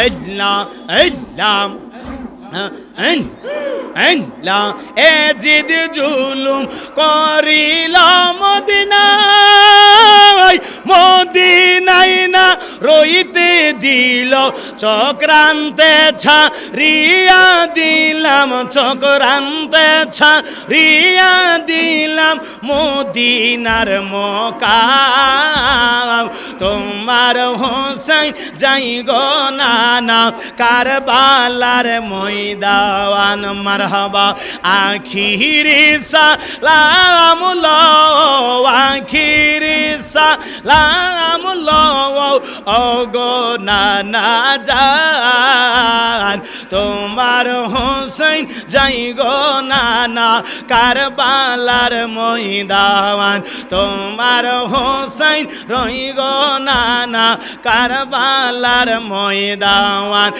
আল্লাহ আল্লাহ আল্লাহ এ জিদ জুলুম করিল মদিনায় মদিনাই না রইতে দিল, চক্রান্তে ছাড়িয়া দিলাম, চক্রান্তে ছাড়িয়া দিলাম মদিনার মকাম তোমার হোসাই যাই গো নানা, কারবালার ময়দাওয়ান, মারহাবা, আখিরি সালাম লো আখিরি সালাম লো ও গো নানা জান। তোমার হোসেন যাই গো নানা কারবালার ময়দাওয়ান তোমার হোসেন রই গো নানা কারবালার ময়দাওয়ান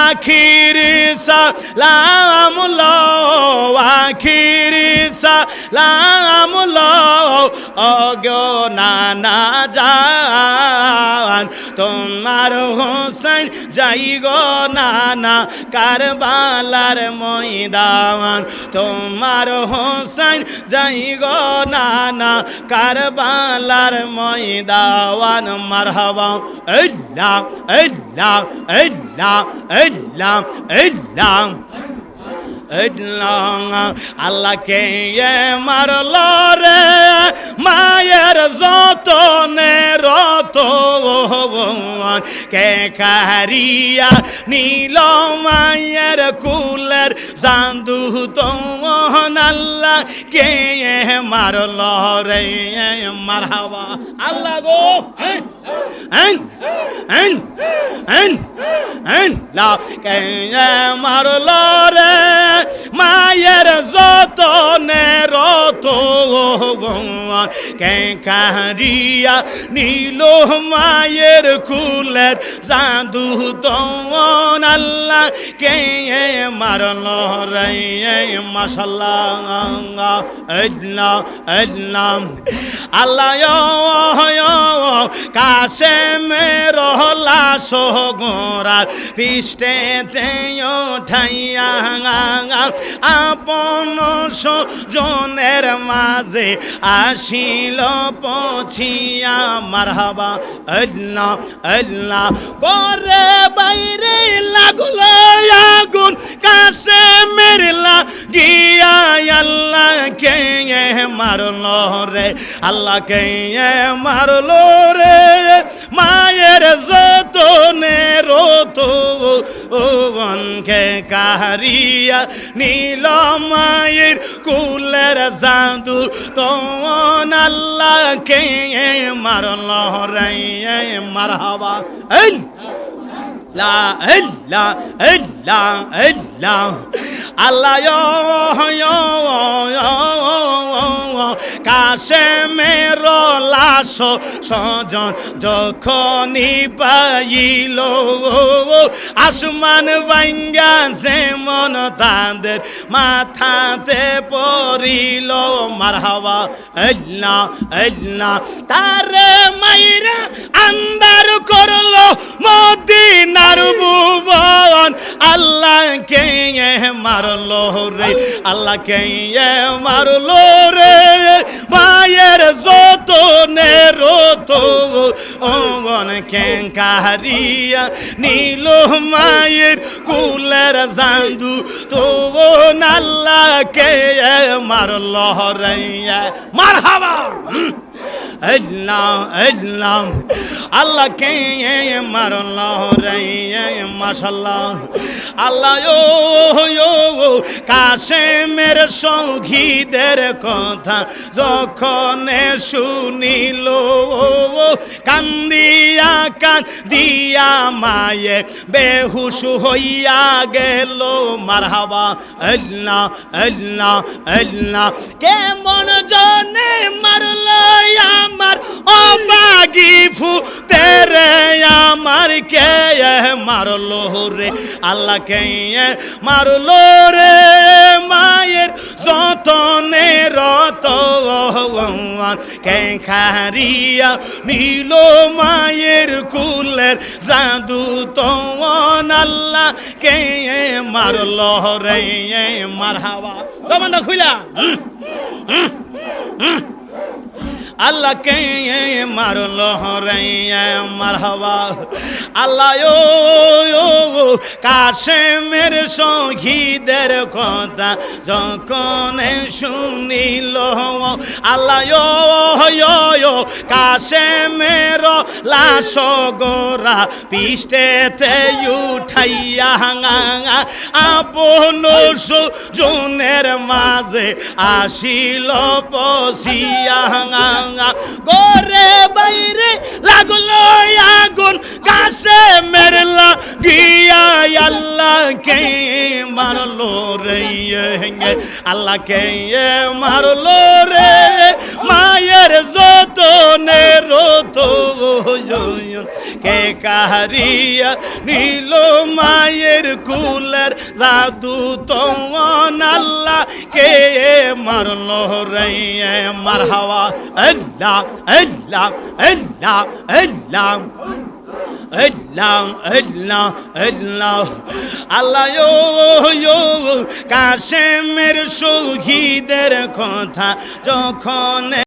আখিরি সালাম লো, আখিরি সালাম লো। ও গো নানা জান তোমার হোসেন যাই গো নানা কারবালার ময়দান। তোমার হোসেন যাই গো নানা কারবালার ময়দান। মারহাবা। আল্লাহ আল্লাহ আল্লাহ আল্লাহ আল্লাহ আল্লাহকে মারল মায়ের যতনে রত কে কারিয়া নীল মায়ের কুলের চান্দু তোমন আল্লাহ, কে মারল রে? মারহাবা। আল্লাহ গো। কে মারল মায়ের যতনে রত কে কারিয়া নীল মায়ের কুলের জাদু তমন আল্লাহ কে মারল রে মাসাল্লাহ আল্লাহ আল্লাহ আল্লাহ কাশে মের লাশ গোরার পৃষ্ঠে ঠাইয়া আপন জনের মাঝে আসিল পছিয়া, মারহাবা, আল্লাহ আল্লাহ। করে বাইরে লাগল আগুন কাছে মেরলা গিয়া আল্লাহ কে মারল রে, আল্লাহ কে মারলো রে। মায়ের যতনে রত বনকে কাহারিয়া নীল মায়ের কুলের জাদু। তমন আল্লাহ কে মারল রে মারহাবা। এই লা ইল্লা ইল্লা ইল্লা আল্লাহ কাশে মের লাশ, সজন যখনই পাইল আসমান বাঙ্গা যেমন তাদের মাথাতে পড়িল, মারহাবা, আল্লাহ আল্লাহ, তারে আন্দার করল মদিনার ভুবন। আল্লাহ কে মারলো রে, আল্লাহ কে মারলো রে। মায়ের যত নেরত ওমন কে কারিয়া নীল মায়ের কুলের জান্দু তো কে মারলো রে মারহাবা। আল্লাহ আল্লাহ আল্লাহ কে মারল রে মাশাল্লাহ আল্লাহ ও কাশেমের সৌঘিদের কথা যখন শুনিল কান্দিয়া কান্দিয়া মায়ে বেহুশ হইয়া গেল। মারহাবা, আল্লাহ আল্লাহ আল্লাহ। কেমন জনে মারল আমার অবাগি ফু তেরে আমার, কে মারলো রে? আল্লাহ কে মারলো রে? যতনে রত কে খারিয়া নীল মায়ের কুলের জাদু তো আল্লাহ কে মারল রে মার হাওয়া হুম হুম আল্লাহ কে মারল মার হওয়া আল্লাহ কাশেমের সঙ্গীদের কথা যখন শুনিল। আল্লাহ কাশে মেরো লাশ গোরা পিষ্টেতে উঠাইয়া হাঙ্গা আপন জুনের মাঝে আসিল পশিয়া হাঙ্গা গোরে বাইরে লাগল আগুন, কাশে মেরলা গিয়া কে মারলো রে, আল্লাহকে মারলো রে, মায়ের রতনের কে কাহারিয়া নীল মায়ের কুলের জাদু তোমার আল্লাহ, কে মারল রে মার হাওয়া? আল্লাহ আল্লাহ আল্লাহ আল্লাহ কাশেমের সৌহিদের কথা যখন